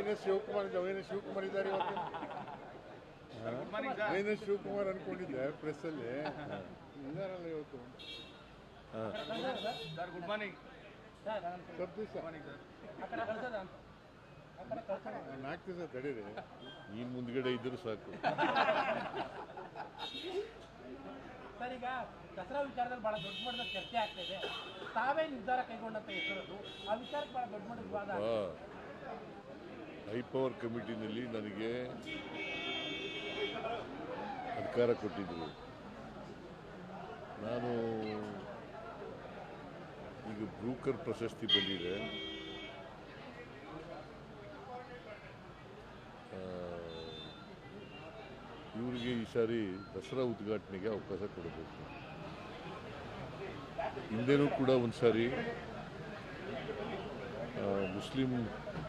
Minus Shivakumar ಇದ್ದ minus Shivakumar ಇದ್ದಾರೆ ಇವತ್ತು. ಮೈನಸ್ ಶಿವಕುಮಾರ್ ಅನ್ಕೊಂಡಿದ್ದೆ ಪ್ರೆಸ್ಸಲ್ಲಿ ಇದ್ದಾರಲ್ಲ ಇವತ್ತು. Sir good morning. ಸ್ವಲ್ಪ ದಿವಸ ನಾಲ್ಕು ದಿವಸ ತಡೀರಿ. ನೀನು ಮುಂದ್ಗಡೆ ಇದ್ರು ಸಾಕು. ಸರ್ ಈಗ ದಸರಾ ವಿಚಾರದಲ್ಲಿ ಬಹಳ ದೊಡ್ಡ ಮಟ್ಟದ ಚರ್ಚೆ ಆಗ್ತಾ ಇದೆ. ತಾವೇ ನಿರ್ಧಾರ ಕೈಗೊಂಡಂತ ಹೆಸರು ಆ ವಿಚಾರಕ್ಕೆ ಬಹಳ ದೊಡ್ಡ ಮಟ್ಟದ ವಿವಾದ ಆಗ್ತಿದೆ. ಹೈ ಪವರ್ ಕಮಿಟಿನಲ್ಲಿ ನನಗೆ ಅಧಿಕಾರ ಕೊಟ್ಟಿದ್ದರು ನಾನು ಈಗ ಬ್ರೂಕರ್ ಪ್ರಶಸ್ತಿ ಬಂದಿದೆ ಇವರಿಗೆ ಈ ಸಾರಿ ದಸರಾ ಉದ್ಘಾಟನೆಗೆ ಅವಕಾಶ ಕೊಡಬೇಕು ಹಿಂದೆನೂ ಕೂಡ ಒಂದು ಸಾರಿ ಮುಸ್ಲಿಂ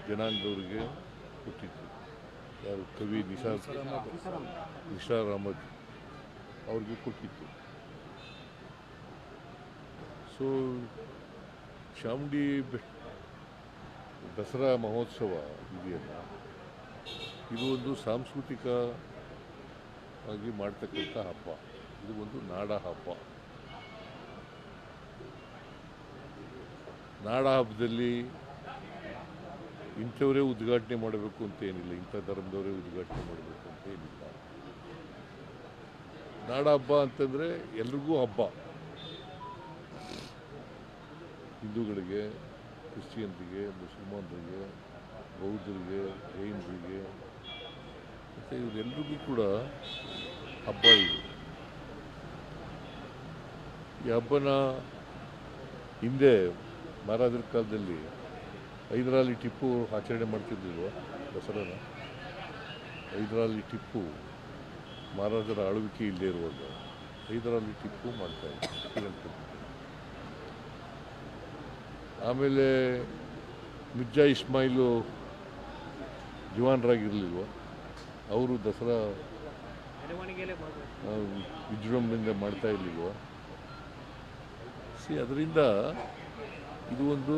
ಜನಾಂಗದವರಿಗೆ ಕೊಟ್ಟಿತ್ತು ಯಾರು ಕವಿ ನಿಸಾರ್ ನಿಸಾರ್ ಅಹಮದ್ ಅವ್ರಿಗೆ ಕೊಟ್ಟಿತ್ತು ಸೊ ಚಾಮುಂಡಿ ಬೆಟ್ಟ ದಸರಾ ಮಹೋತ್ಸವ ಇದೆಯಲ್ಲ ಇದು ಒಂದು ಸಾಂಸ್ಕೃತಿಕ ಆಗಿ ಮಾಡ್ತಕ್ಕಂಥ ಹಬ್ಬ. ಇದು ಒಂದು ನಾಡ ಹಬ್ಬ. ನಾಡ ಹಬ್ಬದಲ್ಲಿ ಇಂಥವರೇ ಉದ್ಘಾಟನೆ ಮಾಡಬೇಕು ಅಂತ ಏನಿಲ್ಲ, ಇಂಥ ಧರ್ಮದವರೇ ಉದ್ಘಾಟನೆ ಮಾಡಬೇಕು ಅಂತ ಏನಿಲ್ಲ. ನಾಡ ಹಬ್ಬ ಅಂತಂದರೆ ಎಲ್ರಿಗೂ ಹಬ್ಬ. ಹಿಂದೂಗಳಿಗೆ, ಕ್ರಿಶ್ಚಿಯನ್ರಿಗೆ, ಮುಸಲ್ಮಾನರಿಗೆ, ಬೌದ್ಧರಿಗೆ, ಜೈನರಿಗೆ, ಮತ್ತು ಇವರೆಲ್ರಿಗೂ ಕೂಡ ಹಬ್ಬ ಇದೆ. ಈ ಹಬ್ಬನ ಹಿಂದೆ ಮಹಾರಾಜರ ಕಾಲದಲ್ಲಿ ಹೈದರಾಲಿ ಟಿಪ್ಪು ಆಚರಣೆ ಮಾಡ್ತಿರ್ಲಿಲ್ವ ದಸರಾನ? ಹೈದರಾಲಿ ಟಿಪ್ಪು ಮಹಾರಾಜರ ಆಳ್ವಿಕೆ ಇಲ್ಲದೇ ಇರುವಾಗ ಹೈದರಾಲಿ ಟಿಪ್ಪು ಮಾಡ್ತಾ ಶ್ರೀರಂಗಪಟ್ಟಣ. ಆಮೇಲೆ ಮಿರ್ಜಾ ಇಸ್ಮಾಯಿಲು ಜವಾನರಾಗಿರಲಿಲ್ವ? ಅವರು ದಸರಾ ವಿಜೃಂಭಣೆಯಿಂದ ಮಾಡ್ತಾ ಇರಲಿಲ್ವ? ಸಿ ಅದರಿಂದ ಇದು ಒಂದು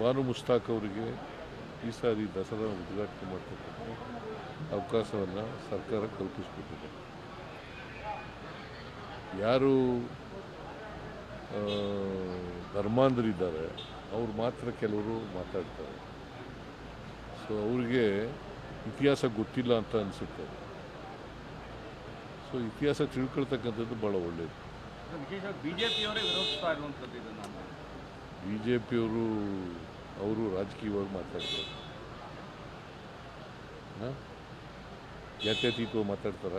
ಬಾನು ಮುಸ್ತಾಕ್ ಅವರಿಗೆ ಈ ಸಾರಿ ದಸರಾ ಉದ್ಘಾಟನೆ ಮಾಡ್ತಕ್ಕಂಥ ಅವಕಾಶವನ್ನು ಸರ್ಕಾರ ಕಲ್ಪಿಸ್ಬಿಟ್ಟಿದೆ ಯಾರು ಧರ್ಮಾಂಧರಿದ್ದಾರೆ, ಅವ್ರು ಮಾತ್ರ ಕೆಲವರು ಮಾತಾಡ್ತಾರೆ. ಸೊ ಅವರಿಗೆ ಇತಿಹಾಸ ಗೊತ್ತಿಲ್ಲ ಅಂತ ಅನಿಸುತ್ತೆ. ಸೊ ಇತಿಹಾಸ ತಿಳ್ಕೊಳ್ತಕ್ಕಂಥದ್ದು ಭಾಳ ಒಳ್ಳೆಯದು ವಿರೋಧಿಸ್ತಾ ಇರುವಂಥದ್ದು ಬಿ ಜೆ ಪಿಯವರು ಅವರು ರಾಜಕೀಯವಾಗಿ ಮಾತಾಡ್ತಾರೆ. ಹಾಂ? ಜಾತ್ಯತೀತವಾಗಿ ಮಾತಾಡ್ತಾರ?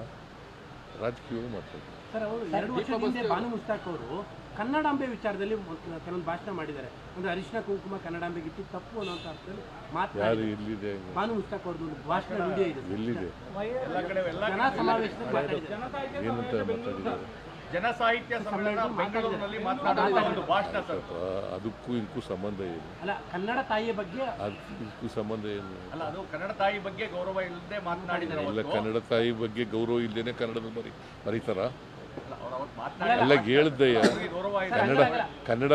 ರಾಜಕೀಯವಾಗಿ ಮಾತಾಡ್ತಾರೆ. ಸರ್ ಅವರು ಎರಡು ವರ್ಷದ ಹಿಂದೆ ಬಾನು ಮುಸ್ತಾಕ್ ಅವರು ಕನ್ನಡಾಂಬೆ ವಿಚಾರದಲ್ಲಿ ಒಂದು- ಕೆಲವೊಂದು ಭಾಷಣ ಮಾಡಿದ್ದಾರೆ. ಅಂದ್ರೆ ಅರಿಶಿನ ಕುಂಕುಮ ಕನ್ನಡಾಂಬೆಗೆ ಇಟ್ಟು ತಪ್ಪು ಅನ್ನೋಂಥ ಅರ್ಥದಲ್ಲಿ ಯಾರು ಮಾತನಾಡಿ ಎಲ್ಲಿದೆ ಬಾನು ಮುಸ್ತಾಕ್ ಅವ್ರದ್ದು ಒಂದು ಭಾಷಣ ವಿಡಿಯೋ ಇದೆ. ಎಲ್ಲಿದೆ? ಎಲ್ಲ ಕಡೆ ಎಲ್ಲ ಜನ ಸಮಾವೇಶದಲ್ಲಿ ಮಾತಾಡಿದ್ದಾರೆ. ಏನಂತ ಮಾತಾಡಿದ್ದಾರೆ? ಜನ ಸಾಹಿತ್ಯ ಸಮ್ಮೇಳನ ಬೆಂಗಳೂರಿನಲ್ಲಿ ಮಾತನಾಡುವ ಒಂದು ಭಾಷಣ ಸರ್. ಅದಕ್ಕೂ ಇದಕ್ಕೂ ಸಂಬಂಧ ಏನು? ಅಲ್ಲ ಕನ್ನಡ ತಾಯಿಯ ಬಗ್ಗೆ ಅದಕ್ಕೂ ಇದಕ್ಕೂ ಸಂಬಂಧ ಏನು? ಅಲ್ಲ ಅದು ಕನ್ನಡ ತಾಯಿ ಬಗ್ಗೆ ಗೌರವ ಇಲ್ಲದೆ ಮಾತನಾಡಿದ್ದಾರೆ ಇಲ್ಲ ಕನ್ನಡ ತಾಯಿ ಬಗ್ಗೆ ಗೌರವ ಇಲ್ಲದೇನೆ ಕನ್ನಡದ ಬರಿ ಬರೀತಾರ? ಅಲ್ಲ, ಅವ್ರು ಅವತ್ತು ಎಲ್ಲ ಇದೆ. ಕನ್ನಡ ಕನ್ನಡ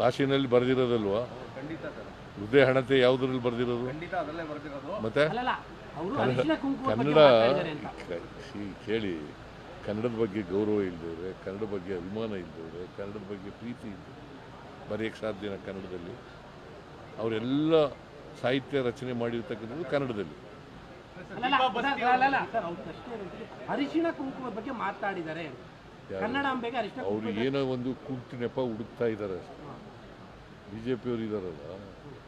ಭಾಷೆನಲ್ಲಿ ಬರೆದಿರೋದಲ್ವಾ? ಖಂಡಿತ ಸರ್. ಹೃದಯ ಹಣತೆ ಯಾವುದ್ರಲ್ಲಿ ಬರೆದಿರೋದು? ಖಂಡಿತ ಅದರಲ್ಲೇ ಬರೆದಿರೋದು. ಮತ್ತೆ? ಅಲ್ಲಲ್ಲ ಅವರು ಅರಿಶಿನ ಕುಂಕುಮ ಕನ್ನಡ ಕೇಳಿ. ಕನ್ನಡದ ಬಗ್ಗೆ ಗೌರವ ಇಲ್ಲದವ್ರೆ ಕನ್ನಡ ಬಗ್ಗೆ ಅಭಿಮಾನ ಇಲ್ಲದವ್ರೆ ಕನ್ನಡದ ಬಗ್ಗೆ ಪ್ರೀತಿ ಇಲ್ಲದೆ ಬರೆಯೋಕ್ಕೆ ಸಾಧ್ಯನ ಕನ್ನಡದಲ್ಲಿ. ಅವರೆಲ್ಲ ಸಾಹಿತ್ಯ ರಚನೆ ಮಾಡಿರ್ತಕ್ಕಂಥದ್ದು ಕನ್ನಡದಲ್ಲಿ. ಅರಿಶಿಣ ಬಗ್ಗೆ ಮಾತಾಡಿದ್ದಾರೆ. ಕನ್ನಡಾಂಬೆಗೆ ಅವರು ಏನೋ ಒಂದು ಕುಂಟು ನೆಪ ಹುಡುಕ್ತಾ ಇದ್ದಾರೆ ಬಿ ಜೆ ಪಿಯವರು ಇದ್ದಾರಲ್ಲ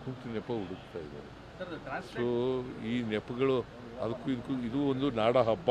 ಕುಂಟು ನೆಪ ಹುಡುಕ್ತಾ ಇದ್ದಾರೆ. ಸೊ ಈ ನೆಪಗಳು ಅದಕ್ಕೂ ಇದಕ್ಕೂ ಇದು ಒಂದು ನಾಡ ಹಬ್ಬ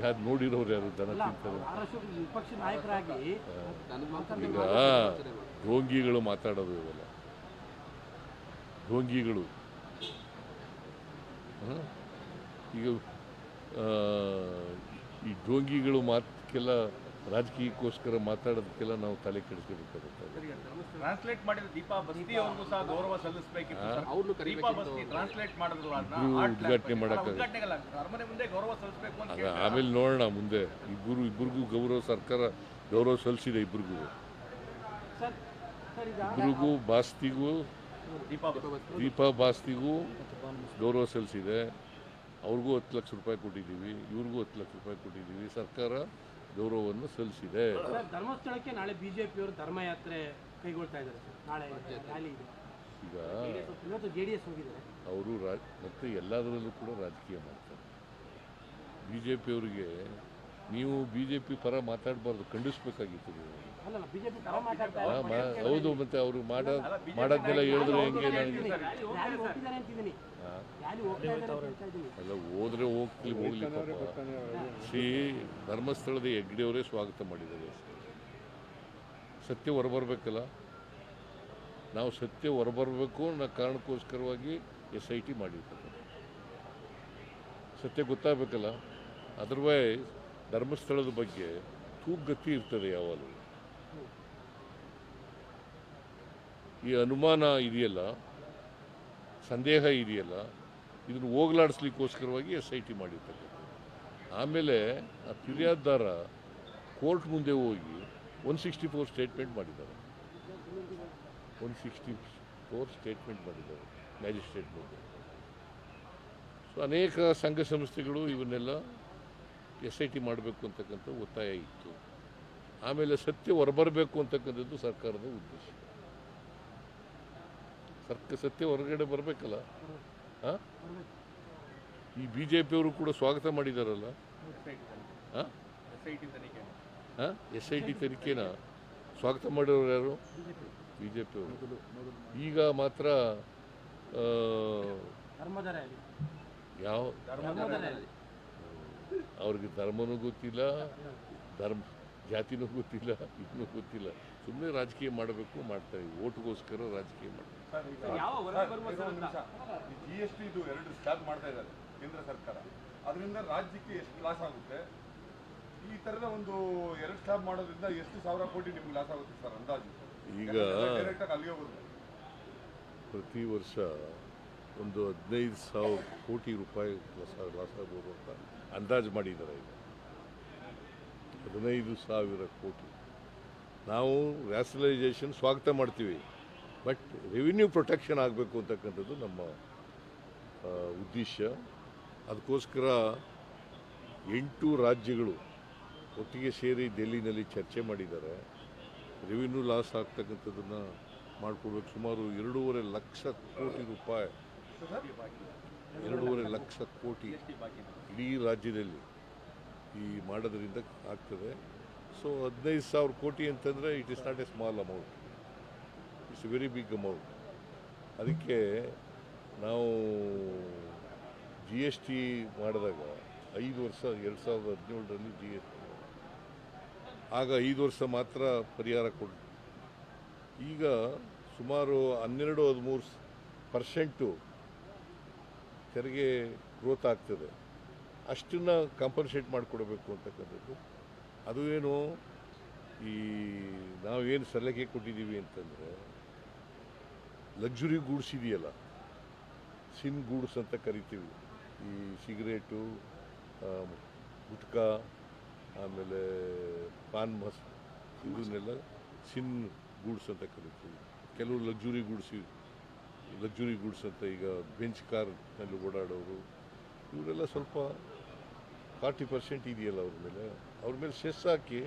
ಯಾರು ನೋಡಿರೋರು ಯಾರು? ದನ ತಿಂತಾರೆ ಈಗ ಢೋಂಗಿಗಳು ಮಾತಾಡೋದು ಇವೆಲ್ಲ. ಢೋಂಗಿಗಳು? ಈಗ ಈ ಢೋಂಗಿಗಳು ಮಾತಕ್ಕೆಲ್ಲ ರಾಜಕೀಯಕ್ಕೋಸ್ಕರ ಮಾತಾಡೋದಕ್ಕೆಲ್ಲ ನಾವು ತಲೆ ಕೆಡಿಸ್ಕೊಬೇಕಾಗುತ್ತೆ ಟ್ರಾನ್ಸ್ಲೇಟ್ ಮಾಡಿದ ದೀಪಾ ಬಸ್ತಿ ಅವ್ರಿಗೂ ಸಹ ಗೌರವ ಸಲ್ಲಿಸಬೇಕಿತ್ತು ಸರ್. ದೀಪಾ ಬಸ್ತಿ ಟ್ರಾನ್ಸ್ಲೇಟ್ ಮಾಡಿದ್ರು ಅದನ್ನ ಇಬ್ರು art ಉದ್ಘಾಟನೆ ಮಾಡಕ್ಕೆ ಮಾಡಕ್ಕಾಗಲ್ಲ. ಅಲ್ಲ, ಮುಂದೆ ಗೌರವ ಸಲ್ಲಿಸಬೇಕು ಅಂತ ಆಗ ಕೇಳ್ತಾರೆ. ಆಮೇಲೆ ನೋಡೋಣ ಮುಂದೆ. ಇಬ್ಬರು ಇಬ್ಬರಿಗೂ ಗೌರವ ಸರ್ಕಾರ ಗೌರವ ಸಲ್ಲಿಸಿದೆ ಇಬ್ಬರಿಗೂ. ಇಬ್ಬರಿಗೂ ಬಾಸ್ತಿಗೂ ದೀಪಾ ಬಸ್ತಿ ದೀಪಾ ಬಾಸ್ತಿಗೂ ಗೌರವ ಸಲ್ಲಿಸಿದೆ. ಅವ್ರಿಗೂ ಹತ್ತು ಲಕ್ಷ ರೂಪಾಯಿ ಕೊಟ್ಟಿದ್ದೀವಿ ಇವ್ರಿಗೂ ಹತ್ತು ಲಕ್ಷ ರೂಪಾಯಿ ಕೊಟ್ಟಿದ್ದೀವಿ. ಸರ್ಕಾರ ಗೌರವವನ್ನು ಸಲ್ಲಿಸಿದೆ. ಧರ್ಮಸ್ಥಳಕ್ಕೆ ನಾಳೆ ಬಿಜೆಪಿಯವರು ಧರ್ಮಯಾತ್ರೆ ಕೈಗೊಳ್ತಾ ಇದ್ದಾರೆ ನಾಳೆ ರ್ಯಾಲಿ ಇದೆ. ಈಗ ಇವತ್ತು ಜೆ ಡಿ ಎಸ್ ಹೋಗಿದ್ದಾರೆ. ಅವರು ರಾ ಮತ್ತು ಎಲ್ಲದರಲ್ಲೂ ಕೂಡ ರಾಜಕೀಯ ಮಾಡ್ತಾರೆ. ಬಿ ಜೆ ಪಿಯವರಿಗೆ ನೀವು ಬಿ ಜೆ ಪಿ ಪರ ಮಾತಾಡಬಾರ್ದು ಖಂಡಿಸ್ಬೇಕಾಗಿತ್ತು ನೀವು. ಅಲ್ಲ ಹೌದು ಮತ್ತೆ ಅವರು ಮಾಡ ಮಾಡೋದನ್ನೆಲ್ಲ ಹೇಳಿದ್ರೆ ಹೆಂಗೆ ಎಲ್ಲ ಹೋದ್ರೆ ಹೋಗ್ಲಿ ಹೋಗ್ಲಿ ಪಾಪ. ಶ್ರೀ ಧರ್ಮಸ್ಥಳದ ಹೆಗ್ಡೆಯವರೇ ಸ್ವಾಗತ ಮಾಡಿದ್ದಾರೆ ಸತ್ಯ ಹೊರಬರ್ಬೇಕಲ್ಲ. ನಾವು ಸತ್ಯ ಹೊರಬರಬೇಕು ಅನ್ನೋ ಕಾರಣಕ್ಕೋಸ್ಕರವಾಗಿ ಎಸ್ ಐ ಟಿ ಮಾಡಿರ್ತಕ್ಕಂಥ ಸತ್ಯ ಗೊತ್ತಾಗಬೇಕಲ್ಲ. ಅದರ್ವೈಸ್ ಧರ್ಮಸ್ಥಳದ ಬಗ್ಗೆ ತೂಗತಿ ಇರ್ತದೆ ಯಾವಾಗಲೂ. ಈ ಅನುಮಾನ ಇದೆಯಲ್ಲ, ಸಂದೇಹ ಇದೆಯಲ್ಲ, ಇದನ್ನು ಹೋಗ್ಲಾಡಿಸ್ಲಿಕ್ಕೋಸ್ಕರವಾಗಿ ಎಸ್ ಐ ಟಿ ಮಾಡಿರ್ತಕ್ಕಂಥದ್ದು. ಆಮೇಲೆ ಆ ಫಿರ್ಯಾದ್ದಾರ ಕೋರ್ಟ್ ಮುಂದೆ ಹೋಗಿ ಒನ್ ಸಿಕ್ಸ್ಟಿ ಫೋರ್ ಸ್ಟೇಟ್ಮೆಂಟ್ ಮಾಡಿದ್ದಾರೆ. ಒನ್ ಸಿಕ್ಸ್ಟಿ ಫೋರ್ ಸ್ಟೇಟ್ಮೆಂಟ್ ಮಾಡಿದ್ದಾರೆ ಮ್ಯಾಜಿಸ್ಟ್ರೇಟ್ ಮುಂದೆ. ಸೊ, ಅನೇಕ ಸಂಘ ಸಂಸ್ಥೆಗಳು ಇವನ್ನೆಲ್ಲ ಎಸ್ ಐ ಟಿ ಮಾಡಬೇಕು ಅಂತಕ್ಕಂಥ ಒತ್ತಾಯ ಇತ್ತು. ಆಮೇಲೆ ಸತ್ಯ ಹೊರಬರಬೇಕು ಅಂತಕ್ಕಂಥದ್ದು ಸರ್ಕಾರದ ಉದ್ದೇಶ. ಸರ್ಕ ಸತ್ಯ ಹೊರಗಡೆ ಬರಬೇಕಲ್ಲ? ಹಾಂ ಈ ಬಿ ಜೆ ಪಿಯವರು ಕೂಡ ಸ್ವಾಗತ ಮಾಡಿದಾರಲ್ಲ? ಹಾಂ ಎಸ್ ಐ ಟಿ ತನಿಖೆ ಹಾಂ ಎಸ್ ಐ ಟಿ ತನಿಖೆನ ಸ್ವಾಗತ ಮಾಡಿರೋರು ಯಾರು? ಬಿ ಜೆ ಪಿಯವರು ಈಗ ಮಾತ್ರ ಯಾವ? ಅವ್ರಿಗೆ ಧರ್ಮನೂ ಗೊತ್ತಿಲ್ಲ ಧರ್ಮ ಜಾತಿನೂ ಗೊತ್ತಿಲ್ಲ ಇನ್ನೂ ಗೊತ್ತಿಲ್ಲ. ಸುಮ್ಮನೆ ರಾಜಕೀಯ ಮಾಡಬೇಕು ಮಾಡ್ತಾರೆ ಓಟ್ಗೋಸ್ಕರ ರಾಜಕೀಯ ಮಾಡ್ತಾರೆ ಜಿ ಎಸ್ ಟಿ ಇದು ಎರಡು ಸ್ಲ್ಯಾಬ್ ಮಾಡ್ತಾ ಇದ್ದಾರೆ ಕೇಂದ್ರ ಸರ್ಕಾರ. ಅದರಿಂದ ರಾಜ್ಯಕ್ಕೆ ಎಷ್ಟು ಲಾಸ್ ಆಗುತ್ತೆ? ಈ ತರದ ಒಂದು ಎರಡು ಸ್ಲ್ಯಾಬ್ ಮಾಡೋದ್ರಿಂದ ಎಷ್ಟು ಸಾವಿರ ಕೋಟಿ ನಿಮ್ಗೆ ಲಾಸ್ ಆಗುತ್ತೆ ಸರ್ ಅಂದಾಜು? ಈಗ ಡೈರೆಕ್ಟ್ ಆಗಿ ಅಲ್ಲಿಗೆ ಹೋಗುತ್ತೆ ಪ್ರತಿ ವರ್ಷ ಒಂದು ಹದಿನೈದು ಸಾವಿರ ಕೋಟಿ ರೂಪಾಯಿ ಲಾಸ್ ಆಗ್ಬೋದು ಅಂತ. ಅಂದಾಜು ಮಾಡಿದ್ದಾರೆ ಈಗ. ಹದಿನೈದು ಸಾವಿರ ಕೋಟಿ. ನಾವು ವ್ಯಾಸಲೈಸೇಷನ್ ಸ್ವಾಗತ ಮಾಡ್ತೀವಿ. ಬಟ್ ರೆವಿನ್ಯೂ ಪ್ರೊಟೆಕ್ಷನ್ ಆಗಬೇಕು ಅಂತಕ್ಕಂಥದ್ದು ನಮ್ಮ ಉದ್ದೇಶ. ಅದಕ್ಕೋಸ್ಕರ ಎಂಟು ರಾಜ್ಯಗಳು ಒಟ್ಟಿಗೆ ಸೇರಿ ಡೆಲ್ಲಿನಲ್ಲಿ ಚರ್ಚೆ ಮಾಡಿದ್ದಾರೆ. ರೆವಿನ್ಯೂ ಲಾಸ್ ಆಗ್ತಕ್ಕಂಥದ್ದನ್ನು ಮಾಡಿಕೊಡ್ಬೇಕು ಸುಮಾರು ಎರಡೂವರೆ ಲಕ್ಷ ಕೋಟಿ ರೂಪಾಯಿ ಎರಡೂವರೆ ಲಕ್ಷ ಕೋಟಿ ಇಡೀ ರಾಜ್ಯದಲ್ಲಿ ಈ ಮಾಡೋದರಿಂದ ಆಗ್ತದೆ. ಸೊ ಹದಿನೈದು ಸಾವಿರ ಕೋಟಿ ಅಂತಂದರೆ it is not a small amount it's a very big amount ಅದಕ್ಕೆ ನಾವು ಜಿ ಎಸ್ ಟಿ ಮಾಡಿದಾಗ ಐದು ವರ್ಷ, ಎರಡು ಸಾವಿರದ ಹದಿನೇಳರಲ್ಲಿ ಜಿ ಎಸ್ ಟಿ ಆಗ ಐದು ವರ್ಷ ಮಾತ್ರ ಪರಿಹಾರ ಕೊಡ್ತೀವಿ ಈಗ ಸುಮಾರು ಹನ್ನೆರಡು, ಹದಿಮೂರು ಪರ್ಸೆಂಟು ತೆರಿಗೆ ಗ್ರೋತ್ ಆಗ್ತದೆ. ಅಷ್ಟನ್ನು ಕಾಂಪನ್ಸೇಟ್ ಮಾಡಿಕೊಡಬೇಕು ಅಂತಕ್ಕಂಥದ್ದು. ಅದು ಏನು, ಈ ನಾವೇನು ಸಲಹೆ ಕೊಟ್ಟಿದ್ದೀವಿ ಅಂತಂದರೆ ಲಕ್ಸುರಿ ಗೂಡ್ಸ್ ಇದೆಯಲ್ಲ ಸಿನ್ ಗೂಡ್ಸ್ ಅಂತ ಕರಿತೀವಿ. ಈ ಸಿಗರೇಟು ಗುಟ್ಕ ಗುಟ್ಕಾ, ಆಮೇಲೆ ಪಾನ್ ಮಸ್, ಇದನ್ನೆಲ್ಲ ಸಿನ್ ಗೂಡ್ಸ್ ಅಂತ ಕರಿತೀವಿ. ಕೆಲವು ಲಕ್ಸುರಿ ಗೂಡ್ಸ್ ಲಕ್ಸುರಿ ಗೂಡ್ಸ್ ಅಂತ ಈಗ ಬೆಂಚ್ ಕಾರ್ನಲ್ಲಿ ಓಡಾಡೋರು ಇವರೆಲ್ಲ ಸ್ವಲ್ಪ ಫಾರ್ಟಿ ಪರ್ಸೆಂಟ್ ಇದೆಯಲ್ಲ ಅವ್ರ ಮೇಲೆ. ಅವ್ರ ಮೇಲೆ ಸೆಸ್ ಹಾಕಿ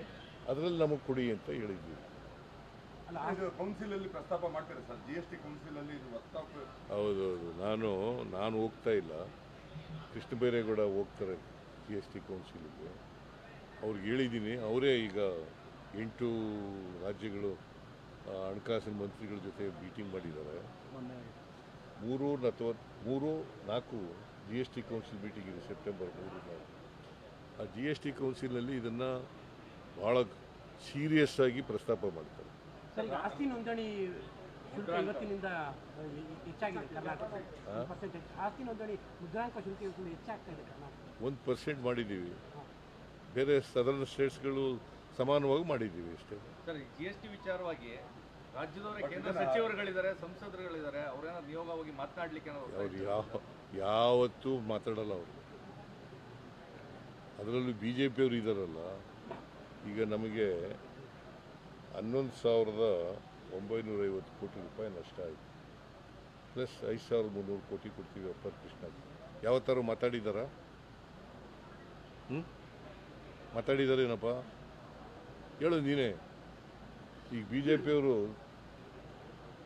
ಅದರಲ್ಲಿ ನಮಗೆ ಕೊಡಿ ಅಂತ ಹೇಳಿದ್ವಿ. ಅಲ್ಲ ಇದು ಕೌನ್ಸಿಲ್ ಅಲ್ಲಿ ಪ್ರಸ್ತಾಪ ಮಾಡ್ತಾರೆ sir. G S T council ಅಲ್ಲಿ ಇದು ಪ್ರಸ್ತಾಪ ಹೌದೌದು. ನಾನು ನಾನು ಹೋಗ್ತಾ ಇಲ್ಲ. ಕೃಷ್ಣ ಬೈರೇಗೌಡ ಹೋಗ್ತಾರೆ ಜಿ ಎಸ್ ಟಿ ಕೌನ್ಸಿಲಿಗೆ ಅವ್ರಿಗೆ ಹೇಳಿದ್ದೀನಿ. ಅವರೇ ಈಗ ಎಂಟು ರಾಜ್ಯಗಳು ಹಣಕಾಸಿನ ಮಂತ್ರಿಗಳ ಜೊತೆ ಮೀಟಿಂಗ್ ಮಾಡಿದ್ದಾರೆ. ಮೂರು ಅಥವಾ ಮೂರು ನಾಲ್ಕು G S T council meeting ಇದೆ ಸೆಪ್ಟೆಂಬರ್ ಮೂರು ನಾಲ್ಕು ಆ ಜಿ ಎಸ್ ಟಿ ಕೌನ್ಸಿಲಲ್ಲಿ ಇದನ್ನು ಭಾಳ ಸೀರಿಯಸ್ ಆಗಿ ಪ್ರಸ್ತಾಪ ಮಾಡ್ತಾರೆ. ಒಂದು ಪರ್ಸೆಂಟ್ ಮಾಡಿದ್ದೀವಿ. ಬೇರೆ ಸದರ್ನ್ ಸ್ಟೇಟ್ಸ್ಗಳು ಸಮಾನವಾಗಿ ಮಾಡಿದ್ದೀವಿ ಅಷ್ಟೇ. ಸರ್ ಜಿ ಎಸ್ ಟಿ ವಿಚಾರವಾಗಿ ರಾಜ್ಯದವರ ಕೇಂದ್ರ ಸಚಿವರುಗಳಿದ್ದಾರೆ ಸಂಸದರುಗಳಿದ್ದಾರೆ ಅವರೇನೋ ನಿಯೋಗವಾಗಿ ಮಾತನಾಡ್ಲಿಕ್ಕೆ ಅವರು ಯಾವ ಯಾವತ್ತೂ ಮಾತಾಡಲ್ಲ ಅವರು. ಅದರಲ್ಲೂ ಬಿ ಜೆ ಪಿಯವರು ಇದ್ದಾರಲ್ಲ ಈಗ ನಮಗೆ ಹನ್ನೊಂದು ಸಾವಿರದ ಒಂಬೈನೂರ ಐವತ್ತು ಕೋಟಿ ರೂಪಾಯಿ ನಷ್ಟ ಆಯಿತು. ಪ್ಲಸ್ ಐದು ಸಾವಿರದ ಮುನ್ನೂರು ಕೋಟಿ ಕೊಡ್ತೀವಿ ಅಪ್ಪ ಕೃಷ್ಣ ಯಾವತ್ತಾರು ಮಾತಾಡಿದಾರ? ಹ್ಞೂ ಮಾತಾಡಿದಾರೇನಪ್ಪ? ಹೇಳು ನೀನೇ. ಈಗ ಬಿ ಜೆ ಪಿಯವರು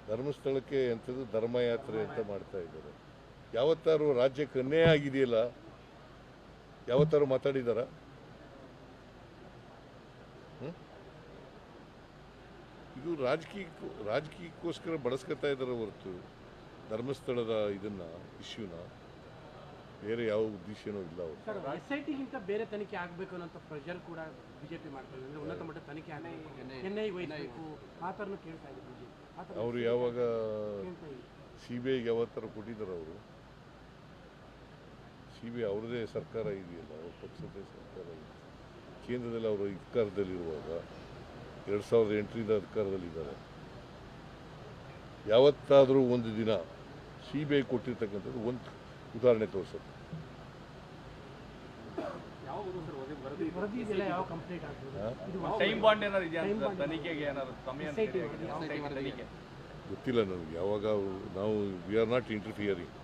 ಧರ್ಮಸ್ಥಳಕ್ಕೆ ಎಂಥದ್ದು ಧರ್ಮಯಾತ್ರೆ ಅಂತ ಮಾಡ್ತಾ ಇದ್ದಾರೆ. ಯಾವತ್ತಾರು ರಾಜ್ಯಕ್ಕೆ ಅನ್ಯಾಯ ಆಗಿದೆಯಲ್ಲ, ಯಾವತ್ತಾರು ಮಾತಾಡಿದಾರ? ಇದು ರಾಜಕೀಯ, ರಾಜಕೀಯಕ್ಕೋಸ್ಕರ ಬಳಸ್ಕೊತಾ ಇದ್ದಾರೆ ಹೊರತು ಧರ್ಮಸ್ಥಳದ ಇದನ್ನ, ಇಶ್ಯೂನ. ಬೇರೆ ಯಾವ ಉದ್ದೇಶನೂ ಇಲ್ಲ ಅವರು. ಸರ್ ಎಸ್ ಐ ಟಿಗಿಂತ ಬೇರೆ ತನಿಖೆ ಆಗಬೇಕು ಅನ್ನೋ ಪ್ರೆಷರ್ ಕೂಡ ಬಿಜೆಪಿ ಮಾಡ್ತಾರೆ. ಅಂದ್ರೆ ಉನ್ನತ ಮಟ್ಟದ ತನಿಖೆ ಆಗಬೇಕು. ಎನ್ ಐ ವಹಿಸಬೇಕು. ಆ ಥರನೂ ಕೇಳ್ತಾ ಇದೆ ಬಿಜೆಪಿ ಆ ಥರ ಅವರು ಯಾವಾಗ ಸಿ ಬಿ ಐಗೆ ಯಾವತ್ತರ ಕೊಟ್ಟಿದ್ದಾರೆ ಅವರು? ಸಿ ಬಿ ಐ ಅವ್ರದ್ದೇ ಸರ್ಕಾರ ಇದೆಯಲ್ಲ ಅವ್ರ ಪಕ್ಷದ ಸರ್ಕಾರ ಇದೆ. ಕೇಂದ್ರದಲ್ಲಿ ಅವರು ಅಧಿಕಾರದಲ್ಲಿರುವಾಗ ಎರಡು ಸಾವಿರದ ಎಂಟರಿಂದ ಅಧಿಕಾರದಲ್ಲಿದ್ದಾರೆ. ಯಾವತ್ತಾದರೂ ಒಂದು ದಿನ ಸಿ ಬಿ ಐ ಕೊಟ್ಟಿರ್ತಕ್ಕಂಥದ್ದು ಒಂದು ಉದಾಹರಣೆ ತೋರಿಸೋದು ಗೊತ್ತಿಲ್ಲ ನನಗೆ ಯಾವಾಗ ನಾವು we are not interfering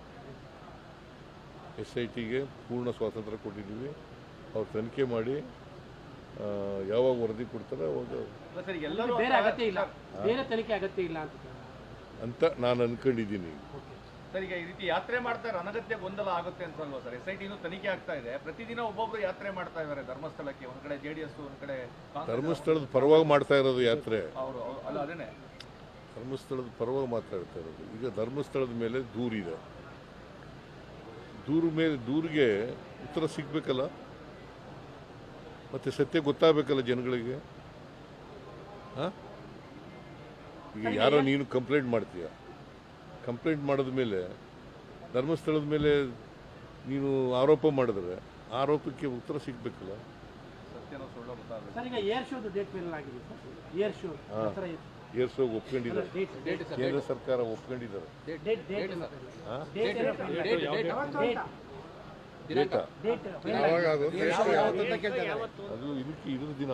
S I ಟಿಗೆ ಪೂರ್ಣ ಸ್ವಾತಂತ್ರ್ಯ ಕೊಟ್ಟಿದ್ದೀವಿ. ಅವ್ರು ತನಿಖೆ ಮಾಡಿ ಯಾವಾಗ ವರದಿ ಕೊಡ್ತಾರೆ ಅವಾಗ ಅಲ್ಲ ಸರ್ ಎಲ್ಲರೂ ಬೇರೆ ಅಗತ್ಯ ಇಲ್ಲ. ಬೇರೆ ತನಿಖೆ ಅಗತ್ಯ ಇಲ್ಲ ಅಂತ ಅಂತ ನಾನು ಅನ್ಕೊಂಡಿದ್ದೀನಿ. ಓಕೆ ಸರ್ ಈಗ ಈ ರೀತಿ ಯಾತ್ರೆ ಮಾಡ್ತಾರೆ ಅನಗತ್ಯ ಗೊಂದಲ ಆಗುತ್ತೆ ಅಂತ ಅಲ್ವಾ ಸರ್ ಎಸ್ ಐ ಟಿನೂ ತನಿಖೆ ಆಗ್ತಾ ಇದೆ. ಪ್ರತಿದಿನ ಒಬ್ಬೊಬ್ರು ಯಾತ್ರೆ ಮಾಡ್ತಾ ಇದ್ದಾರೆ ಧರ್ಮಸ್ಥಳಕ್ಕೆ. ಒಂದ್ ಕಡೆ ಜೆ ಡಿ ಎಸ್ ಒಂದ್ ಕಡೆ ಧರ್ಮಸ್ಥಳದ ಪರವಾಗಿ ಮಾಡ್ತಾ ಇರೋದು ಯಾತ್ರೆ. ಅವರು ಅಲ್ಲ ಅದೇನೆ. ಧರ್ಮಸ್ಥಳದ ಪರವಾಗಿ ಮಾತಾಡ್ತಾ ಇರೋದು. ಈಗ ಧರ್ಮಸ್ಥಳದ ಮೇಲೆ ದೂರಿದೆ ದೂರ ಮೇಲೆ ದೂರಿಗೆ ಉತ್ತರ ಸಿಗ್ಬೇಕಲ್ಲ? ಮತ್ತೆ ಸತ್ಯ ಗೊತ್ತಾಗಬೇಕಲ್ಲ ಜನಗಳಿಗೆ? ಹಾಂ? ಈಗ ಯಾರೋ ನೀನು ಕಂಪ್ಲೇಂಟ್ ಮಾಡ್ತೀಯ? ಕಂಪ್ಲೇಂಟ್ ಮಾಡಿದ ಮೇಲೆ ಧರ್ಮಸ್ಥಳದ ಮೇಲೆ ನೀವು ಆರೋಪ ಮಾಡಿದ್ರೆ ಆರೋಪಕ್ಕೆ ಉತ್ತರ ಸಿಗಬೇಕಲ್ಲ? ಸತ್ಯನೋ ಸುಳ್ಳು ಸರ್ ಈಗ ಏರ್ ಶೋಗೆ ಒಪ್ಕೊಂಡಿದ್ದಾರೆ. ಡೇಟ್ ಡೇಟ್ ಕೇಂದ್ರ ಸರ್ಕಾರ ಒಪ್ಕೊಂಡಿದ್ದಾರೆ. ಡೇಟ್ ಡೇಟ್ ಹಾಂ? ಡೇಟ್ ಡೇಟಾ ಡೇಟ್ ಅದು ಇದಕ್ಕೆ ಇದ್ರ ದಿನ.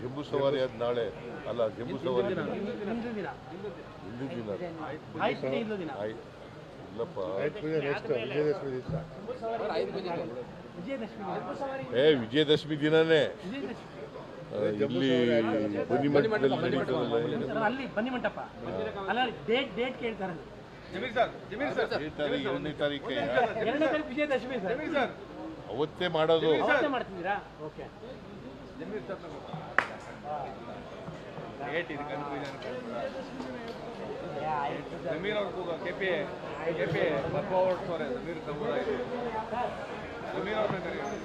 ಜಂಬೂ ಸವಾರಿ ಆದ ನಾಳೆ. ಅಲ್ಲ ಜಂಬೂ ಸವಾರಿ ದಿನ. ಹಿಂದೂ ದಿನ. ಇಲ್ಲಪ್ಪ. ಏ ವಿಜಯದಶಮಿ ದಿನನೇ. ಇಲ್ಲಿ ಬನ್ನಿ ಮಂಟಪ ಅಲ್ಲ ಡೇಟ್ ಡೇಟ್ ಕೇಳ್ತಾರೆ ಜಮೀರ್ ಸರ್ ಜಮೀರ್ ಸರ್. ಈ ತಾರೀಕು ಎರಡನೇ ತಾರೀಕೆ ಅವತ್ತೇ ಮಾಡೋದು. ಏಟ್ ಇದು ಕನ್ಫ್ಯೂಷನ್ ಜಮೀರ್ ಅವ್ರ ಕೂಗ K P K P performance ಅವರೇ, ಜಮೀರ್ ಸಮುದಾಯ ಜಮೀರ್ ಅವ್ರನ್ನ ಕರೀರಿ.